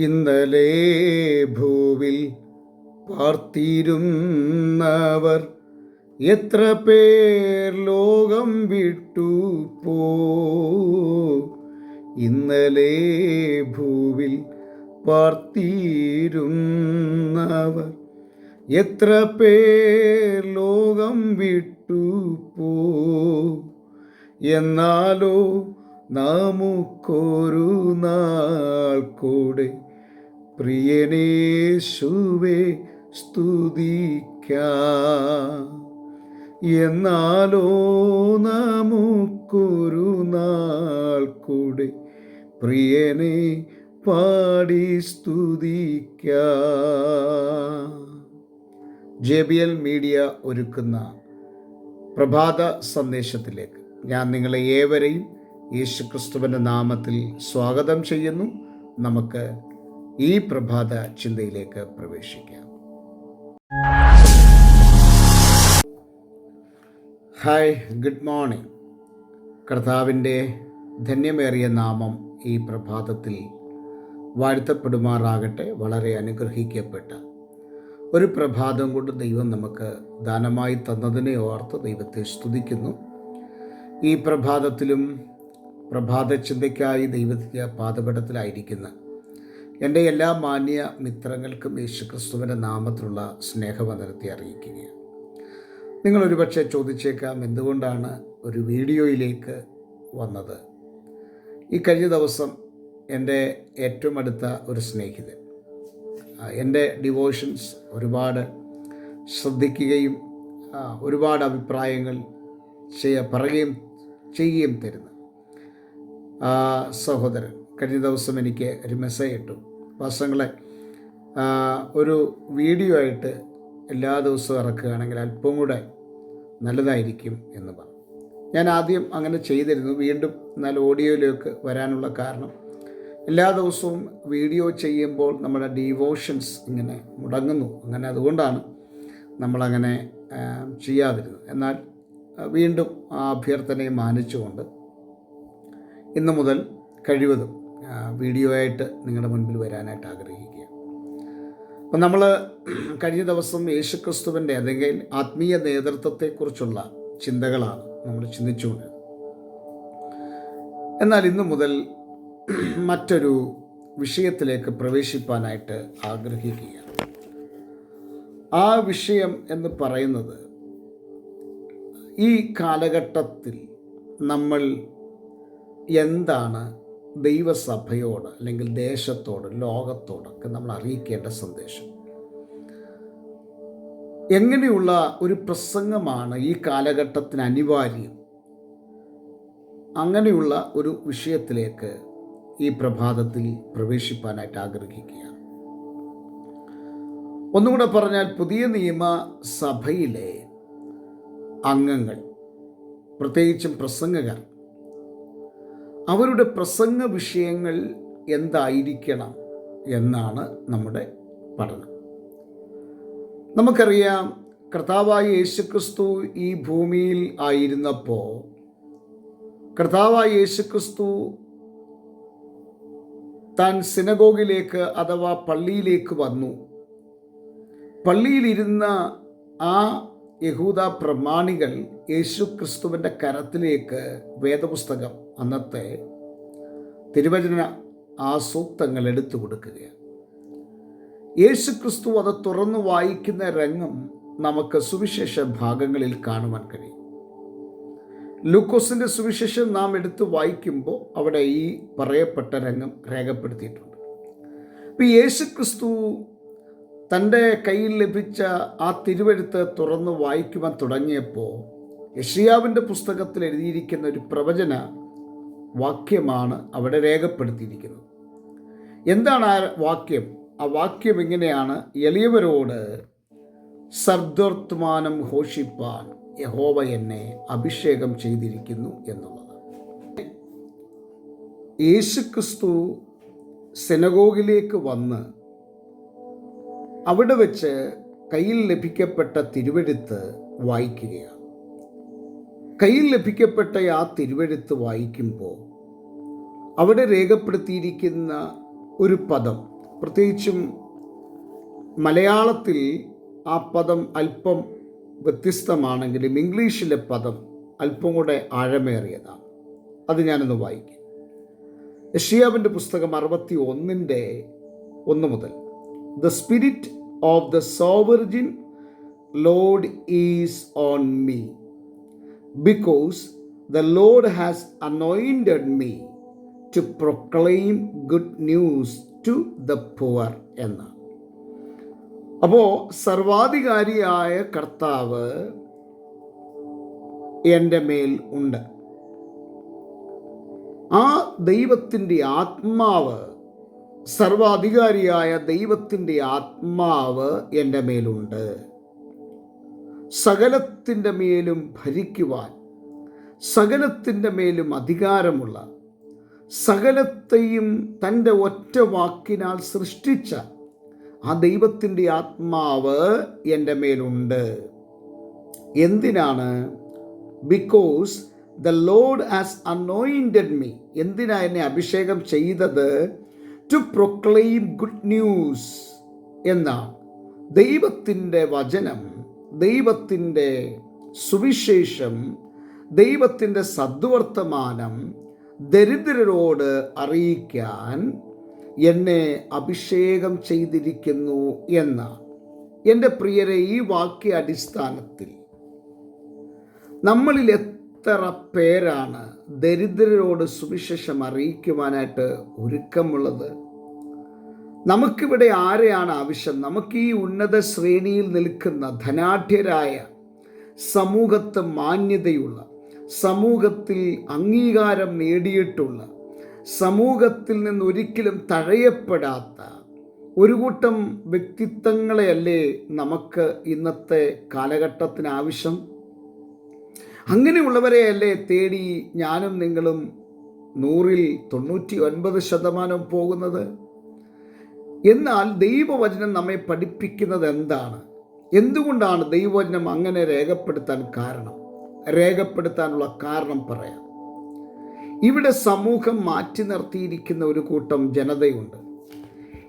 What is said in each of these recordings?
ഇന്നലെ ഭൂവിൽ പാർത്തിരുന്നവർ എത്ര പേർ ലോകം വിട്ടു പോ? ഇന്നലെ ഭൂവിൽ പാർത്തിരുന്നവർ എത്ര പേർ ലോകം വിട്ടു പോ? എന്നാലോ നമുക്കൊരു നാൾ കൂടെ പ്രിയനേശുവെ സ്തുതിക്കാം. എന്നാലോ നമുക്കൊരു നാൾ കൂടെ പ്രിയനെ പാടി സ്തുതിക്കാം. ജെ ബി എൽ മീഡിയ ഒരുക്കുന്ന പ്രഭാത സന്ദേശത്തിലേക്ക് ഞാൻ നിങ്ങളെ ഏവരെയും യേശുക്രിസ്തുവിന്റെ നാമത്തിൽ സ്വാഗതം ചെയ്യുന്നു. നമുക്ക് ഈ പ്രഭാത ചിന്തയിലേക്ക് പ്രവേശിക്കാം. ഹായ് ഗുഡ് മോർണിംഗ് കർത്താവിന്റെ ധന്യമേറിയ നാമം ഈ പ്രഭാതത്തിൽ വാഴ്ത്തപ്പെടുമാറാകട്ടെ വളരെ അനുഗ്രഹിക്കപ്പെട്ട ഒരു പ്രഭാതം കൊണ്ട് ദൈവം നമുക്ക് ദാനമായി തന്നതിനെ ഓർത്ത് ദൈവത്തെ സ്തുതിക്കുന്നു. ഈ പ്രഭാതത്തിലും പ്രഭാത ചിന്തയ്ക്കായി ദൈവത്തിന്റെ പാതപടത്തിലായിരിക്കുന്ന എന്റെ എല്ലാ മാന്യ മിത്രങ്ങൾക്കും യേശുക്രിസ്തുവിന്റെ നാമത്തിലുള്ള സ്നേഹവന്ദനത്തെ അറിയിക്കുകയാണ്. നിങ്ങളൊരു പക്ഷേ ചോദിച്ചേക്കാം എന്തുകൊണ്ടാണ് ഒരു വീഡിയോയിലേക്ക് വന്നത്? ഈ കഴിഞ്ഞ ദിവസം എന്റെ ഏറ്റവും അടുത്ത ഒരു സ്നേഹിതൻ എന്റെ ഡിവോഷൻസ് ഒരുപാട് ശ്രദ്ധിക്കുകയും ഒരുപാട് അഭിപ്രായങ്ങൾ ചെയ്യ പറയുകയും ചെയ്യുകയും തരുന്ന. സഹോദരൻ കഴിഞ്ഞ ദിവസം എനിക്ക് ഒരു മെസ്സേജ് ഇട്ടു. വർഷങ്ങളെ ആ, ഒരു വീഡിയോ ആയിട്ട് എല്ലാ ദിവസവും ഇറക്കുകയാണെങ്കിൽ അല്പം കൂടെ നല്ലതായിരിക്കും എന്ന് പറഞ്ഞു. ഞാൻ ആദ്യം അങ്ങനെ ചെയ്തിരുന്നു. വീണ്ടും എന്നാൽ ഓഡിയോയിലേക്ക് വരാനുള്ള കാരണം എല്ലാ ദിവസവും വീഡിയോ ചെയ്യുമ്പോൾ നമ്മുടെ ഡിവോഷൻസ് ഇങ്ങനെ മുടങ്ങുന്നു. അങ്ങനെ അതുകൊണ്ടാണ് നമ്മളങ്ങനെ ചെയ്യാതിരുന്നത്. എന്നാൽ വീണ്ടും ആ അഭ്യർത്ഥനയെ മാനിച്ചുകൊണ്ട് ഇന്നു മുതൽ കഴിവതും വീഡിയോ ആയിട്ട് നിങ്ങളുടെ മുൻപിൽ വരാനായിട്ട് ആഗ്രഹിക്കുക. അപ്പം നമ്മൾ കഴിഞ്ഞ ദിവസം യേശുക്രിസ്തുവിന്റെ അല്ലെങ്കിൽ ആത്മീയ നേതൃത്വത്തെക്കുറിച്ചുള്ള ചിന്തകളാണ് നമ്മൾ ചിന്തിച്ചുകൊണ്ടിരുന്നത് എന്നാൽ ഇന്നു മുതൽ മറ്റൊരു വിഷയത്തിലേക്ക് പ്രവേശിപ്പാനായിട്ട് ആഗ്രഹിക്കുക ആ വിഷയം എന്ന് പറയുന്നത് ഈ കാലഘട്ടത്തിൽ നമ്മൾ എന്താണ് ദൈവസഭയോട് അല്ലെങ്കിൽ ദേശത്തോട് ലോകത്തോടൊക്കെ നമ്മൾ അറിയിക്കേണ്ട സന്ദേശം. എങ്ങനെയുള്ള ഒരു പ്രസംഗമാണ് ഈ കാലഘട്ടത്തിന് അനിവാര്യം? അങ്ങനെയുള്ള ഒരു വിഷയത്തിലേക്ക് ഈ പ്രഭാതത്തിൽ പ്രവേശിപ്പാനായിട്ട് ആഗ്രഹിക്കുകയാണ്. ഒന്നുകൂടെ പറഞ്ഞാൽ പുതിയ നിയമ സഭയിലെ അംഗങ്ങൾ പ്രത്യേകിച്ചും പ്രസംഗകർ അവരുടെ പ്രസംഗ വിഷയങ്ങൾ എന്തായിരിക്കണം എന്നാണ് നമ്മുടെ പഠനം. നമുക്കറിയാം കർത്താവായ യേശുക്രിസ്തു ഈ ഭൂമിയിൽ ആയിരുന്നപ്പോൾ കർത്താവായ യേശുക്രിസ്തു താൻ സിനഗോഗിലേക്ക് അഥവാ പള്ളിയിലേക്ക് വന്നു. പള്ളിയിലിരുന്ന ആ യഹൂദ പ്രമാണികൾ യേശു ക്രിസ്തുവിന്റെ കരത്തിലേക്ക് വേദപുസ്തകം അന്നത്തെ തിരുവചന ആസൂക്തങ്ങൾ സൂക്തങ്ങൾ എടുത്തു കൊടുക്കുകയാണ്. യേശു ക്രിസ്തു അത് തുറന്നു വായിക്കുന്ന രംഗം നമുക്ക് സുവിശേഷ ഭാഗങ്ങളിൽ കാണുവാൻ കഴിയും. ലൂക്കോസിന്റെ സുവിശേഷം നാം എടുത്ത് വായിക്കുമ്പോൾ അവിടെ ഈ പറയപ്പെട്ട രംഗം രേഖപ്പെടുത്തിയിട്ടുണ്ട്. ഇപ്പം യേശു ക്രിസ്തു തന്റെ കയ്യിൽ ലഭിച്ച ആ തിരുവെഴുത്ത് തുറന്ന് വായിക്കുവാൻ തുടങ്ങിയപ്പോൾ യഷിയാവിന്റെ പുസ്തകത്തിൽ എഴുതിയിരിക്കുന്ന ഒരു പ്രവചന വാക്യമാണ് അവിടെ രേഖപ്പെടുത്തിയിരിക്കുന്നത്. എന്താണ് ആ വാക്യം? ആ വാക്യം ഇങ്ങനെയാണ് എളിയവരോട് സർദ്വർത്തമാനം ഘോഷിപ്പാൻ യഹോവ എന്നെ അഭിഷേകം ചെയ്തിരിക്കുന്നു എന്നുള്ളത് യേശുക്രിസ്തു സെനഗോഗിലേക്ക് വന്ന് അവിടെ വെച്ച് കയ്യിൽ ലഭിക്കപ്പെട്ട തിരുവെഴുത്ത് വായിക്കുകയാണ്. കയ്യിൽ ലഭിക്കപ്പെട്ട ആ തിരുവെഴുത്ത് വായിക്കുമ്പോൾ അവിടെ രേഖപ്പെടുത്തിയിരിക്കുന്ന ഒരു പദം പ്രത്യേകിച്ചും മലയാളത്തിൽ ആ പദം അല്പം വ്യത്യസ്തമാണെങ്കിലും ഇംഗ്ലീഷിലെ പദം അല്പം കൂടെ ആഴമേറിയതാണ്. അത് ഞാനൊന്ന് വായിക്കും. യഷിയാവിന്റെ പുസ്തകം അറുപത്തി ഒന്നിന്റെ ഒന്ന് മുതൽ the spirit of the sovereign Lord is on me. Because the Lord has anointed me to proclaim good news to the poor എന്ന്. അപ്പോൾ സർവാധികാരിയായ കർത്താവ് എന്റെ മേൽ ഉണ്ട്. ആ ദൈവത്തിന്റെ ആത്മാവ് സർവാധികാരിയായ ദൈവത്തിന്റെ ആത്മാവ് എന്റെ മേലുണ്ട്. സകലത്തിന്റെ മേലും ഭരിക്കുവാൻ സകലത്തിന്റെ മേലും അധികാരമുള്ള സകലത്തെയും തന്റെ ഒറ്റ വാക്കിനാൽ സൃഷ്ടിച്ച ആ ദൈവത്തിന്റെ ആത്മാവ് എന്റെ മേലുണ്ട്. എന്തിനാണ്? Because the Lord has anointed me എന്തിനാ എന്നെ അഭിഷേകം ചെയ്തത്? ടു പ്രൊക്ലെയിം ഗുഡ് ന്യൂസ് എന്നാണ് ദൈവത്തിന്റെ വചനം. ദൈവത്തിന്റെ സുവിശേഷം ദൈവത്തിന്റെ സദ്വർത്തമാനം ദരിദ്രരോട് അറിയിക്കാൻ എന്നെ അഭിഷേകം ചെയ്തിരിക്കുന്നു എന്ന എന്റെ പ്രിയരെ ഈ വാക്യ അടിസ്ഥാനത്തിൽ നമ്മളിൽ എത്ര പേരാണ് ദരിദ്രരോട് സുവിശേഷം അറിയിക്കുവാനായിട്ട് ഒരുക്കമുള്ളത്? നമുക്കിവിടെ ആരെയാണ് ആവശ്യം? നമുക്ക് ഈ ഉന്നത ശ്രേണിയിൽ നിൽക്കുന്ന ധനാഢ്യരായ സമൂഹത്ത് മാന്യതയുള്ള സമൂഹത്തിൽ അംഗീകാരം നേടിയിട്ടുള്ള സമൂഹത്തിൽ നിന്ന് ഒരിക്കലും തഴയപ്പെടാത്ത ഒരു കൂട്ടം വ്യക്തിത്വങ്ങളെയല്ലേ നമുക്ക് ഇന്നത്തെ കാലഘട്ടത്തിന് ആവശ്യം? അങ്ങനെയുള്ളവരെയല്ലേ തേടി ഞാനും നിങ്ങളും നൂറിൽ തൊണ്ണൂറ്റി ഒൻപത് ശതമാനം പോകുന്നത്? എന്നാൽ ദൈവവചനം നമ്മെ പഠിപ്പിക്കുന്നത് എന്താണ്? എന്തുകൊണ്ടാണ് ദൈവവചനം അങ്ങനെ രേഖപ്പെടുത്താൻ കാരണം? രേഖപ്പെടുത്താനുള്ള കാരണം പറയാം. ഇവിടെ സമൂഹം മാറ്റി നിർത്തിയിരിക്കുന്ന ഒരു കൂട്ടം ജനതയുണ്ട്.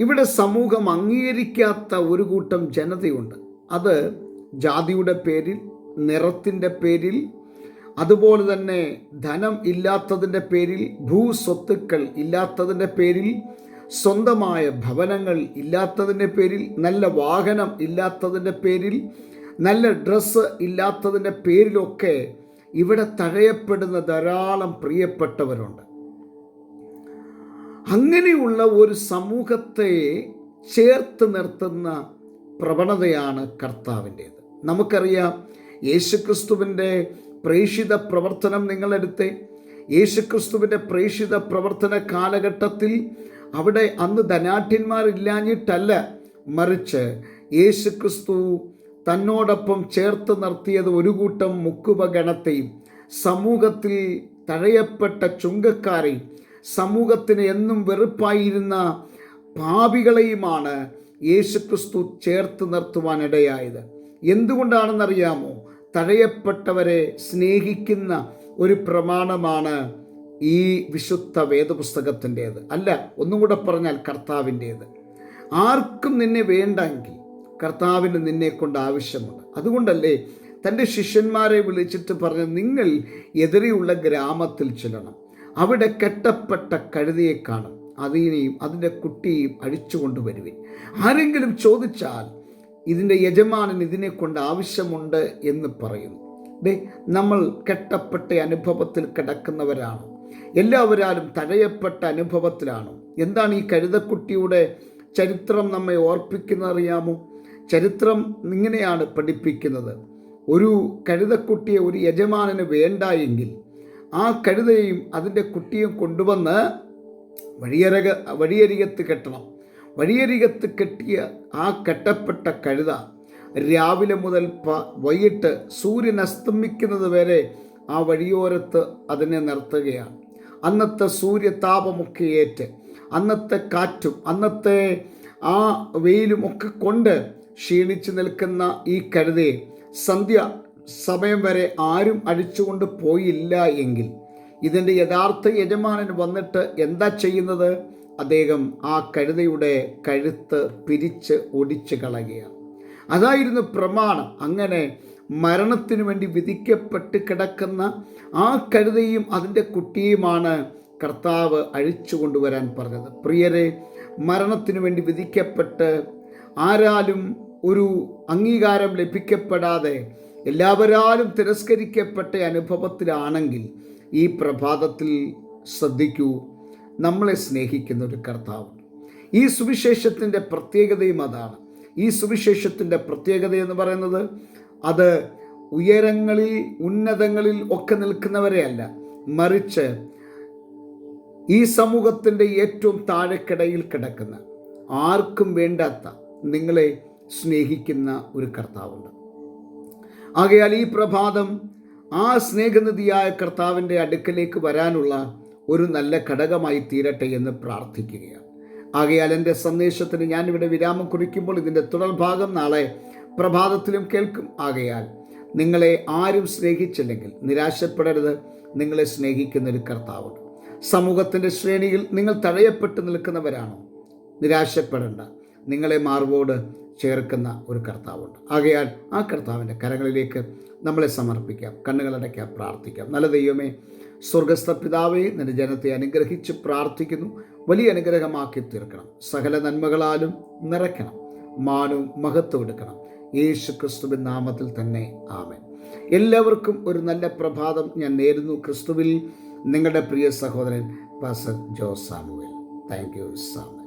ഇവിടെ സമൂഹം അംഗീകരിക്കാത്ത ഒരു കൂട്ടം ജനതയുണ്ട്. അത് ജാതിയുടെ പേരിൽ നിറത്തിന്റെ പേരിൽ അതുപോലെ തന്നെ ധനം ഇല്ലാത്തതിന്റെ പേരിൽ ഭൂസ്വത്തുക്കൾ ഇല്ലാത്തതിന്റെ പേരിൽ സ്വന്തമായ ഭവനങ്ങൾ ഇല്ലാത്തതിന്റെ പേരിൽ നല്ല വാഹനം ഇല്ലാത്തതിന്റെ പേരിൽ നല്ല ഡ്രസ്സ് ഇല്ലാത്തതിന്റെ പേരിലൊക്കെ ഇവിടെ തഴയപ്പെടുന്ന ധാരാളം പ്രിയപ്പെട്ടവരുണ്ട്. അങ്ങനെയുള്ള ഒരു സമൂഹത്തെ ചേർത്ത് നിർത്തുന്ന പ്രവണതയാണ് കർത്താവിന്റേത്. നമുക്കറിയാം യേശുക്രിസ്തുവിന്റെ പ്രേഷിത പ്രവർത്തനം നിങ്ങളെടുത്തേ. യേശുക്രിസ്തുവിന്റെ പ്രേഷിത പ്രവർത്തന കാലഘട്ടത്തിൽ അവിടെ അന്ന് ധനാഠ്യന്മാരില്ലാഞ്ഞിട്ടല്ല മറിച്ച് യേശു ക്രിസ്തു തന്നോടൊപ്പം ചേർത്ത് നിർത്തിയത് ഒരു കൂട്ടം മുക്കുപഗണത്തെയും സമൂഹത്തിൽ തഴയപ്പെട്ട ചുങ്കക്കാരെയും സമൂഹത്തിന് എന്നും വെറുപ്പായിരുന്ന പാപികളെയുമാണ് യേശുക്രിസ്തു ചേർത്ത് നിർത്തുവാനിടയായത്. എന്തുകൊണ്ടാണെന്നറിയാമോ? തഴയപ്പെട്ടവരെ സ്നേഹിക്കുന്ന ഒരു പ്രമാണമാണ് ഈ വിശുദ്ധ വേദപുസ്തകത്തിന്റേത്. അല്ല ഒന്നും കൂടെ പറഞ്ഞാൽ കർത്താവിന്റേത്. ആർക്കും നിന്നെ വേണ്ടെങ്കിൽ കർത്താവിന് നിന്നെ കൊണ്ട് ആവശ്യമുണ്ട്. അതുകൊണ്ടല്ലേ തന്റെ ശിഷ്യന്മാരെ വിളിച്ചിട്ട് പറഞ്ഞ് നിങ്ങൾ എതിരെയുള്ള ഗ്രാമത്തിൽ ചെല്ലണം. അവിടെ കെട്ടപ്പെട്ട കഴുതിയെ കാണും. അതിനെയും അതിന്റെ കുട്ടിയെയും അഴിച്ചു കൊണ്ടുവരുവിൻ. ആരെങ്കിലും ചോദിച്ചാൽ ഇതിന്റെ യജമാനൻ ഇതിനെ കൊണ്ട് ആവശ്യമുണ്ട് എന്ന് പറയുന്നു. നമ്മൾ കെട്ടപ്പെട്ട അനുഭവത്തിൽ കിടക്കുന്നവരാണ്. എല്ലാവരാലും തഴയപ്പെട്ട അനുഭവത്തിലാണ്. എന്താണ് ഈ കഴുതക്കുട്ടിയുടെ ചരിത്രം നമ്മെ ഓർപ്പിക്കുന്നറിയാമോ ചരിത്രം ഇങ്ങനെയാണ് പഠിപ്പിക്കുന്നത്. ഒരു കഴുതക്കുട്ടിയെ ഒരു യജമാനന് വേണ്ട എങ്കിൽ ആ കഴുതയും അതിന്റെ കുട്ടിയും കൊണ്ടുവന്ന് വഴിയരക വഴിയരികത്ത് കെട്ടണം. വഴിയരികത്ത് കെട്ടിയ ആ കെട്ടപ്പെട്ട കഴുത രാവിലെ മുതൽ പ വൈകിട്ട് സൂര്യൻ അസ്തമിക്കുന്നത് വരെ ആ വഴിയോരത്ത് അതിനെ നിർത്തുകയാണ്. അന്നത്തെ സൂര്യതാപമൊക്കെ ഏറ്റ് അന്നത്തെ കാറ്റും അന്നത്തെ ആ വെയിലും ഒക്കെ കൊണ്ട് ക്ഷീണിച്ച് നിൽക്കുന്ന ഈ കഴുതയെ സന്ധ്യ സമയം വരെ ആരും അഴിച്ചുകൊണ്ട് പോയില്ല എങ്കിൽ ഇതിന്റെ യഥാർത്ഥ യജമാനൻ വന്നിട്ട് എന്താ ചെയ്യുന്നത്? അദ്ദേഹം ആ കഴുതയുടെ കഴുത്ത് പിരിച്ച് ഒടിച്ച് കളയുകയാണ്. അതായിരുന്നു പ്രമാണം. അങ്ങനെ മരണത്തിനു വേണ്ടി വിധിക്കപ്പെട്ട് കിടക്കുന്ന ആ കഴുതയും അതിന്റെ കുട്ടിയുമാണ് കർത്താവ് അഴിച്ചു കൊണ്ടുവരാൻ പറഞ്ഞത്. പ്രിയരെ മരണത്തിനു വേണ്ടി വിധിക്കപ്പെട്ട് ആരാലും ഒരു അംഗീകാരം ലഭിക്കപ്പെടാതെ എല്ലാവരാലും തിരസ്കരിക്കപ്പെട്ട അനുഭവത്തിലാണെങ്കിൽ ഈ പ്രഭാതത്തിൽ ശ്രദ്ധിക്കൂ നമ്മളെ സ്നേഹിക്കുന്ന ഒരു കർത്താവ്. ഈ സുവിശേഷത്തിന്റെ പ്രത്യേകതയും അതാണ്. ഈ സുവിശേഷത്തിന്റെ പ്രത്യേകത എന്ന് പറയുന്നത് അത് ഉയരങ്ങളിൽ ഉന്നതങ്ങളിൽ ഒക്കെ നിൽക്കുന്നവരെയല്ല മറിച്ച് ഈ സമൂഹത്തിന്റെ ഏറ്റവും താഴെക്കിടയിൽ കിടക്കുന്ന ആർക്കും വേണ്ടാത്ത നിങ്ങളെ സ്നേഹിക്കുന്ന ഒരു കർത്താവുണ്ട്. ആകയാൽ ഈ പ്രഭാതം ആ സ്നേഹനിധിയായ കർത്താവിന്റെ അടുക്കലേക്ക് വരാനുള്ള ഒരു നല്ല ഘടകമായി തീരട്ടെ എന്ന് പ്രാർത്ഥിക്കുകയാണ്. ആകയാൽ എന്റെ സന്ദേശത്തിന് ഞാനിവിടെ വിരാമം കുറിക്കുമ്പോൾ ഇതിന്റെ തുടർഭാഗം നാളെ പ്രഭാതത്തിലും കേൾക്കും. ആകയാൽ നിങ്ങളെ ആരും സ്നേഹിച്ചില്ലെങ്കിൽ നിരാശപ്പെടരുത്. നിങ്ങളെ സ്നേഹിക്കുന്ന ഒരു കർത്താവുണ്ട്. സമൂഹത്തിന്റെ ശ്രേണിയിൽ നിങ്ങൾ തഴയപ്പെട്ട് നിൽക്കുന്നവരാണോ? നിരാശപ്പെടേണ്ട. നിങ്ങളെ മാർവോട് ചേർക്കുന്ന ഒരു കർത്താവുണ്ട്. ആകയാൽ ആ കർത്താവിന്റെ കരങ്ങളിലേക്ക് നമ്മളെ സമർപ്പിക്കാം. കണ്ണുകളടയ്ക്കാം പ്രാർത്ഥിക്കാം. നല്ല ദൈവമേ സ്വർഗസ്ഥ പിതാവേ നിന്റെ ജനത്തെ അനുഗ്രഹിച്ച് പ്രാർത്ഥിക്കുന്നു. വലിയ അനുഗ്രഹമാക്കി തീർക്കണം സകല നന്മകളാലും നിറയ്ക്കണം. മാനവും മഹത്വം എടുക്കണം. യേശു ക്രിസ്തുവിൻ നാമത്തിൽ തന്നെ ആമൻ. എല്ലാവർക്കും ഒരു നല്ല പ്രഭാതം ഞാൻ നേരുന്നു ക്രിസ്തുവിൽ. നിങ്ങളുടെ പ്രിയ സഹോദരൻ pastor Jose Samuel. Thank you Saman